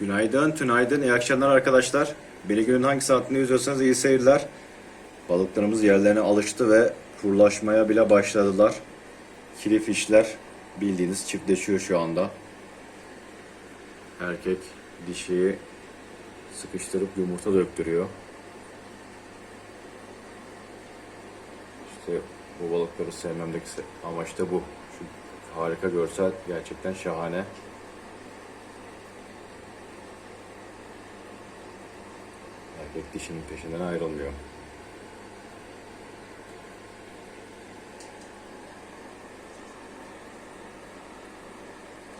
Günaydın, tünaydın, iyi akşamlar arkadaşlar. Bir günün hangi saatinde yüzüyorsanız iyi seyirler. Balıklarımız yerlerine alıştı ve kurlaşmaya bile başladılar. Kili fişler bildiğiniz çiftleşiyor şu anda. Erkek dişiyi sıkıştırıp yumurta döktürüyor. İşte bu balıkları sevmemdeki se- amaç da bu. Şu harika görsel gerçekten şahane. Erkek dişinin peşinden ayrılmıyor.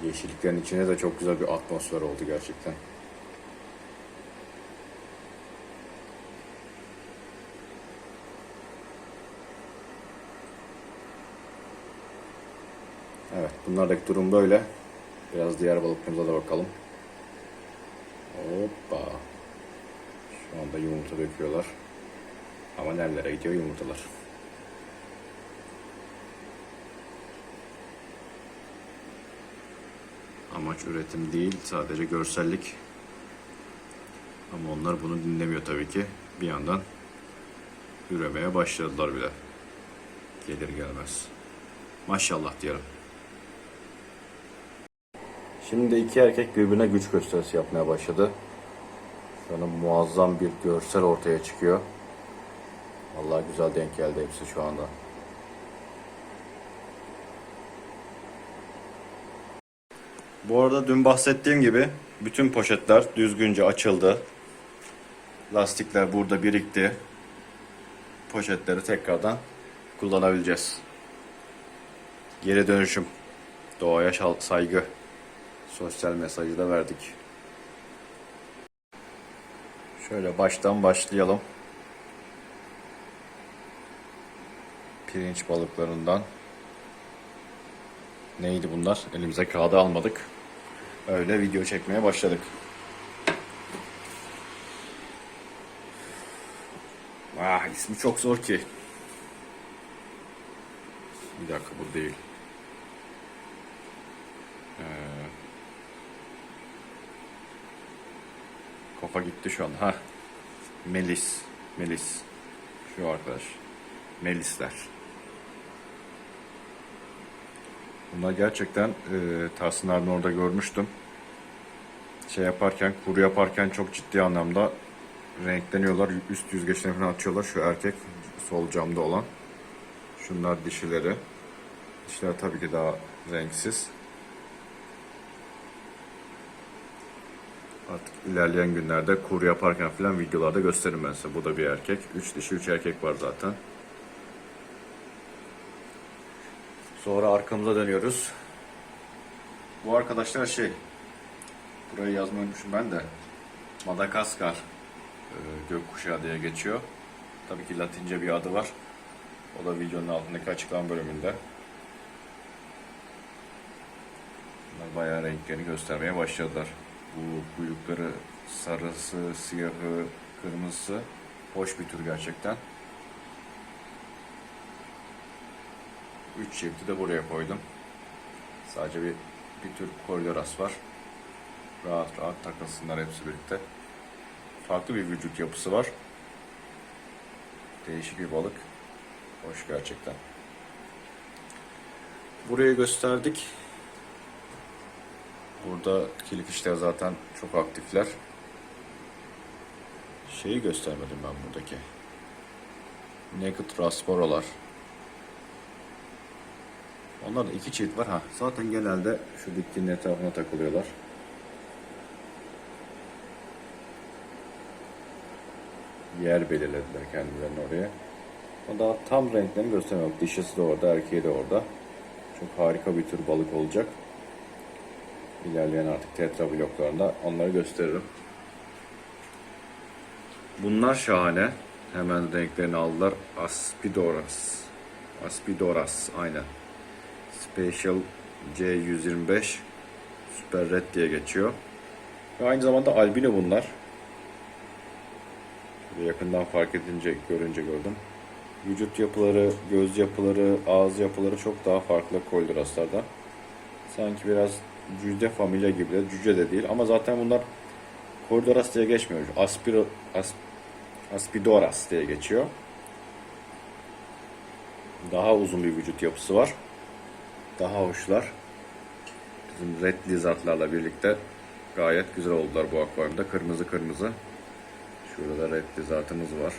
Yeşilliklerin içine de çok güzel bir atmosfer oldu gerçekten. Evet, bunlardaki durum böyle. Biraz diğer balıklarımıza da bakalım. Hoppa. Şu anda yumurta döküyorlar. Ama nerelere gidiyor yumurtalar? Amaç üretim değil, sadece görsellik. Ama onlar bunu dinlemiyor tabii ki. Bir yandan üremeye başladılar bile. Gelir gelmez. Maşallah diyelim. Şimdi iki erkek birbirine güç gösterisi yapmaya başladı. Şu an muazzam bir görsel ortaya çıkıyor. Vallahi güzel denk geldi hepsi şu anda. Bu arada dün bahsettiğim gibi bütün poşetler düzgünce açıldı. Lastikler burada birikti. Poşetleri tekrardan kullanabileceğiz. Geri dönüşüm. Doğaya saygı. Sosyal mesajı da verdik. Şöyle baştan başlayalım. Pirinç balıklarından. Neydi bunlar? Elimize kağıdı almadık. Öyle video çekmeye başladık. Ah ismi çok zor ki. Bir dakika bu değil. Kafa gitti şu an. Ha. Melis. Melis. Şu arkadaş. Melisler. Bunlar gerçekten e, Tahsin abinin orada görmüştüm. Şey yaparken, kuru yaparken çok ciddi anlamda renkleniyorlar. Üst yüzgeçlerini falan açıyorlar. Şu erkek sol camda olan. Şunlar dişileri. Dişiler tabii ki daha renksiz. Artık ilerleyen günlerde kur yaparken falan videolarda gösteririm ben size. Bu da bir erkek. Üç dişi, üç erkek var zaten. Sonra arkamıza dönüyoruz. Bu arkadaşlar şey, burayı yazmayı unutmuşum ben de. Madagaskar e, gökkuşağı diye geçiyor. Tabii ki Latince bir adı var. O da videonun altındaki açıklama bölümünde. Bunlar bayağı renklerini göstermeye başladılar. Bu kuyrukları sarısı, siyahı, kırmızısı hoş bir tür gerçekten. Üç çifti de buraya koydum. Sadece bir, bir tür koridoras var. Rahat rahat takılsınlar hepsi birlikte. Farklı bir vücut yapısı var. Değişik bir balık. Hoş gerçekten. Burayı gösterdik. Burada kilifişler zaten çok aktifler. Şeyi göstermedim ben buradaki. Naked Rasporolar. Onlar da iki çift var ha. Zaten genelde şu bitkinin etrafına takılıyorlar. Yer belirlediler kendilerine oraya. O daha tam renklerini göstermiyor. Dişisi de orada, erkeği de orada. Çok harika bir tür balık olacak. İlerleyen artık tetra bloklarında onları gösteririm. Bunlar şahane. Hemen renklerini aldılar. Aspidoras. Aspidoras aynen. Special C125 Super Red diye geçiyor. Ve aynı zamanda albino bunlar. Şöyle yakından fark edince, görünce gördüm. Vücut yapıları, göz yapıları, ağız yapıları çok daha farklı kolduraslardan. Sanki biraz cüce familya gibi de cüce de değil ama zaten bunlar Cordoras diye geçmiyor. Aspiro, as, Aspidoras diye geçiyor. Daha uzun bir vücut yapısı var. Daha hoşlar. Bizim red lizardlarla birlikte gayet güzel oldular bu akvaryumda. Kırmızı kırmızı. Şurada red lizardımız var.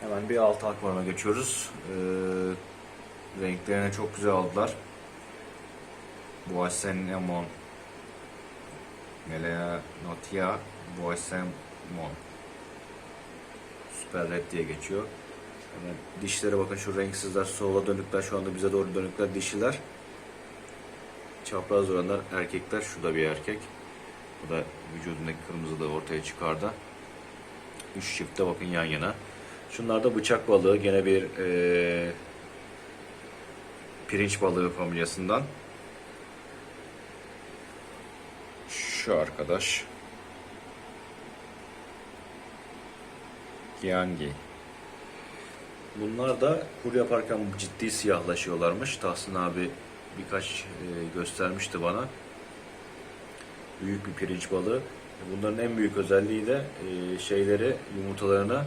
Hemen bir alt akvaryuma geçiyoruz. Ee, renklerini çok güzel aldılar. Boissenemon Melanotia Boissemon Süper Red diye geçiyor. Hemen dişlere bakın şu renksizler sola dönükler şu anda bize doğru dönükler dişiler. Çapraz duranlar erkekler. Şu bir erkek. Bu da vücudundaki kırmızı da ortaya çıkardı. Üç çifte bakın yan yana. Şunlar da bıçak balığı. Gene bir eee, pirinç balığı familyasından. Şu arkadaş. Giangi. Bunlar da kur yaparken ciddi siyahlaşıyorlarmış. Tahsin abi birkaç e, göstermişti bana. Büyük bir pirinç balığı. Bunların en büyük özelliği de e, şeyleri, yumurtalarını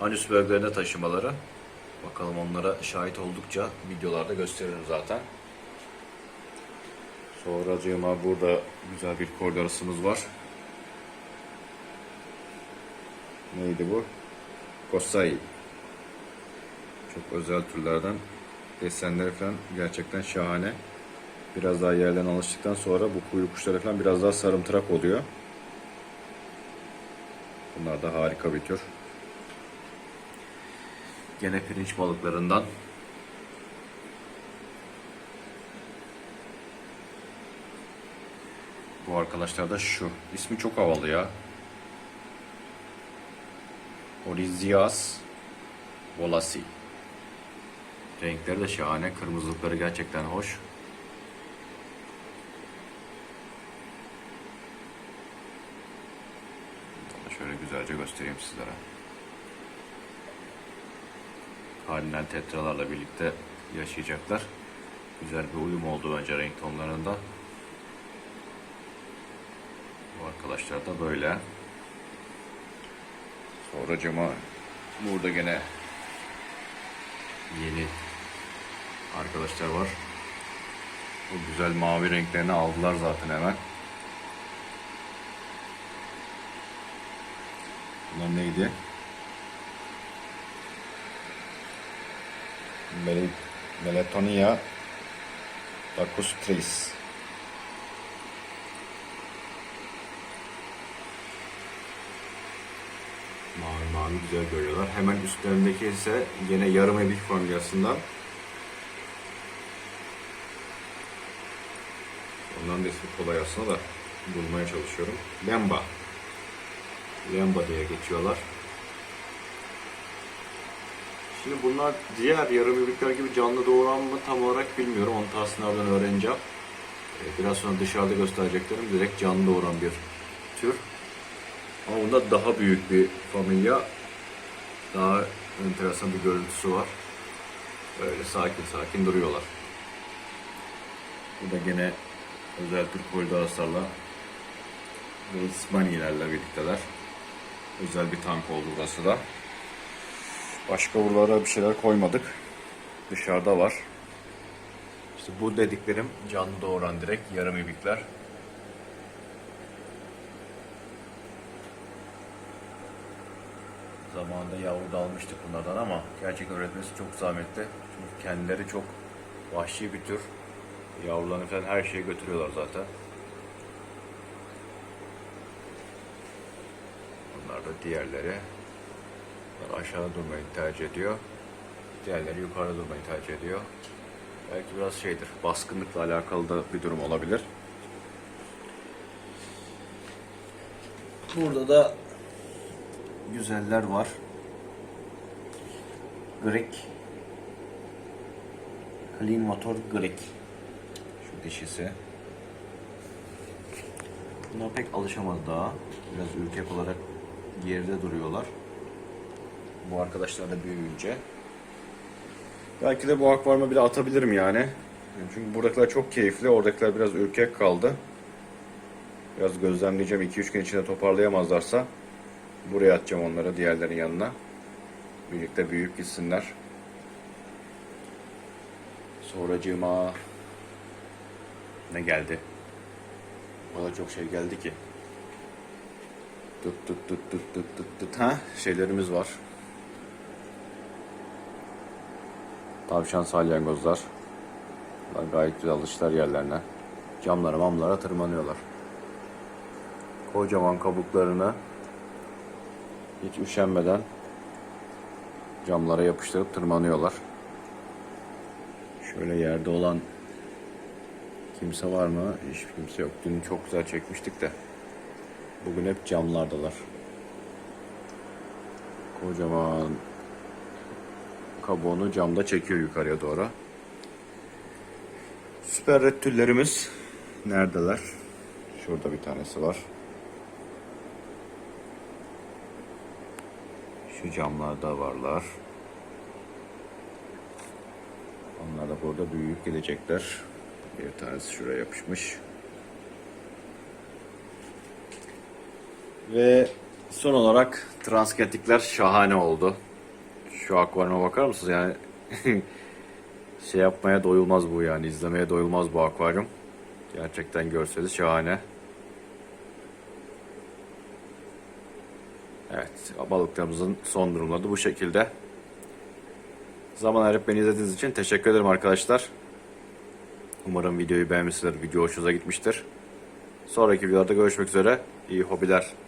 anüs bölgelerine taşımaları. Bakalım onlara şahit oldukça videolarda gösteririm zaten. Sonracığıma burada güzel bir kordorasımız var. Neydi bu? Kosai. Çok özel türlerden. Desenleri falan gerçekten şahane. Biraz daha yerden alıştıktan sonra bu kuyruk kuşları falan biraz daha sarımtırak oluyor. Bunlar da harika bir tür. Gene pirinç balıklarından. Bu arkadaşlar da şu. İsmi çok havalı ya. Orizias Volasi. Renkleri de şahane. Kırmızılıkları gerçekten hoş. Şöyle güzelce göstereyim sizlere. Halinden tetralarla birlikte yaşayacaklar. Güzel bir uyum oldu bence renk tonlarında. Bu arkadaşlar da böyle. Sonracıma burada gene yeni arkadaşlar var. Bu güzel mavi renklerini aldılar zaten hemen. Bunlar neydi? Mel Melatonia lacustris. Mavi güzel görüyorlar. Hemen üstlerindeki ise yine yarım ebik familyasından. Ondan da ismi kolay aslında da bulmaya çalışıyorum. Lemba. Lemba diye geçiyorlar. Şimdi bunlar diğer yarım ebikler gibi canlı doğuran mı tam olarak bilmiyorum. Onu Tahsinlerden öğreneceğim. Ee, Biraz sonra dışarıda göstereceklerim direkt canlı doğuran bir tür. Ama bunda daha büyük bir familya. Daha enteresan bir görüntüsü var. Böyle sakin sakin duruyorlar. Bu da gene özel Türk koridoraslarla ve İsmaniyelerle birlikteler. Özel bir tank oldu burası da. Başka buralara bir şeyler koymadık. Dışarıda var. İşte bu dediklerim canlı doğuran direkt yarım ibikler. Zamanında yavru da almıştık bunlardan ama gerçekten üretmesi çok zahmetli. Çünkü kendileri çok vahşi bir tür. Yavrularını falan her şeyi götürüyorlar zaten. Bunlar da diğerleri. Bunlar aşağıda durmayı tercih ediyor. Diğerleri yukarıda durmayı tercih ediyor. Belki biraz şeydir, baskınlıkla alakalı da bir durum olabilir. Burada da güzeller var. Grek. Clean Motor Grek. Şu dişisi. Bunlar pek alışamadı daha. Biraz ürkek olarak geride duruyorlar. Bu arkadaşlar da büyüyünce. Belki de bu akvaryuma bile atabilirim yani. Çünkü buradakiler çok keyifli. Oradakiler biraz ürkek kaldı. Biraz gözlemleyeceğim. 2-3 gün içinde toparlayamazlarsa buraya atacağım onları diğerlerin yanına. Birlikte büyüyüp gitsinler. Sonracığıma ne geldi? O çok şey geldi ki. Tut tut tut tut tut tut tut. Ha şeylerimiz var. Tavşan salyangozlar. Bunlar gayet güzel alışlar yerlerine. Camlara mamlara tırmanıyorlar. Kocaman kabuklarını hiç üşenmeden camlara yapıştırıp tırmanıyorlar. Şöyle yerde olan kimse var mı? Hiç kimse yok. Dün çok güzel çekmiştik de. Bugün hep camlardalar. Kocaman kabuğunu camda çekiyor yukarıya doğru. Süper reptillerimiz neredeler? Şurada bir tanesi var. Şu camlarda varlar. Onlar da burada büyüyüp gelecekler. Bir tanesi şuraya yapışmış. Ve son olarak transgetikler şahane oldu. Şu akvaryuma bakar mısınız? Yani şey yapmaya doyulmaz bu yani. izlemeye doyulmaz bu akvaryum. Gerçekten görseli şahane. Evet, balıklarımızın son durumları da bu şekilde. Zaman ayırıp beni izlediğiniz için teşekkür ederim arkadaşlar. Umarım videoyu beğenmişsinizdir, video hoşunuza gitmiştir. Sonraki videolarda görüşmek üzere. İyi hobiler.